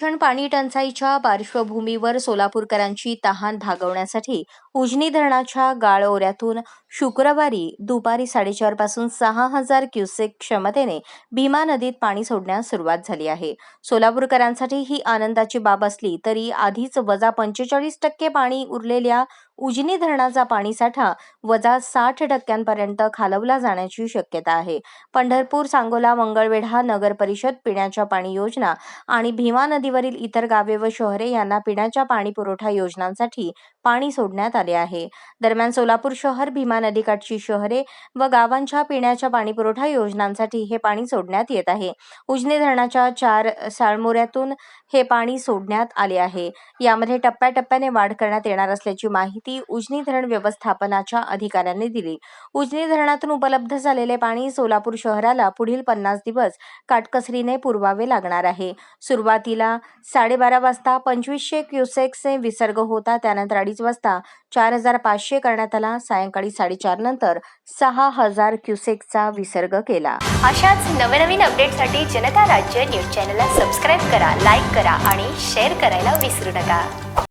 भीषण पाणी टंचाईच्या पार्श्वभूमीवर सोलापूरकरांची तहान भागवण्यासाठी उजनी धरणाच्या गाळओऱ्यातून शुक्रवारी दुपारी साडेचारपासून सहा हजार क्युसेक क्षमतेने भीमा नदीत पाणी सोडण्यास सुरुवात झाली आहे. सोलापूरकरांसाठी ही आनंदाची बाब असली तरी आधीच वजा पंचेचाळीस टक्के पाणी उरलेल्या उजनी धरणाचा पाणीसाठा वजा साठ टक्क्यांपर्यंत खालवला जाण्याची शक्यता आहे. पंढरपूर सांगोला मंगळवेढा नगर परिषद पिण्याच्या पाणी योजना आणि भीमा नदीवरील इतर गावे व शहरे यांना पिण्याच्या पाणी पुरवठा योजनांसाठी पाणी सोडण्यात आले आहे. दरम्यान सोलापूर शहर भीमा नदीकाठची शहरे व गावांच्या पिण्याच्या पाणी पुरवठा योजनांसाठी हे पाणी सोडण्यात येत आहे. उजनी धरणाच्या चार साळमोऱ्यातून हे पाणी सोडण्यात आले आहे. यामध्ये टप्प्याटप्प्याने वाढ करण्यात येणार असल्याची माहिती उजनी धरण व्यवस्थापनाच्या अधिकाऱ्यांनी दिली. उजनी धरणातून उपलब्ध झालेले पाणी सोलापूर शहराला पुढील पन्नास दिवस काटकसरीने पुरवावे लागणार आहे. सुरुवातीला साडेबारा वाजता पंचवीसशे क्युसेक्सचे विसर्ग होता त्यानंतर अडीच वाजता चार हजार पाचशे करण्यात आला. सायंकाळी साडेचार नंतर सहा हजार क्युसेकचा विसर्ग केला. अशाच नवनवीन अपडेटसाठी जनता राज्य न्यूज चॅनलला सबस्क्राईब करा लाईक करा आणि शेअर करायला विसरू नका.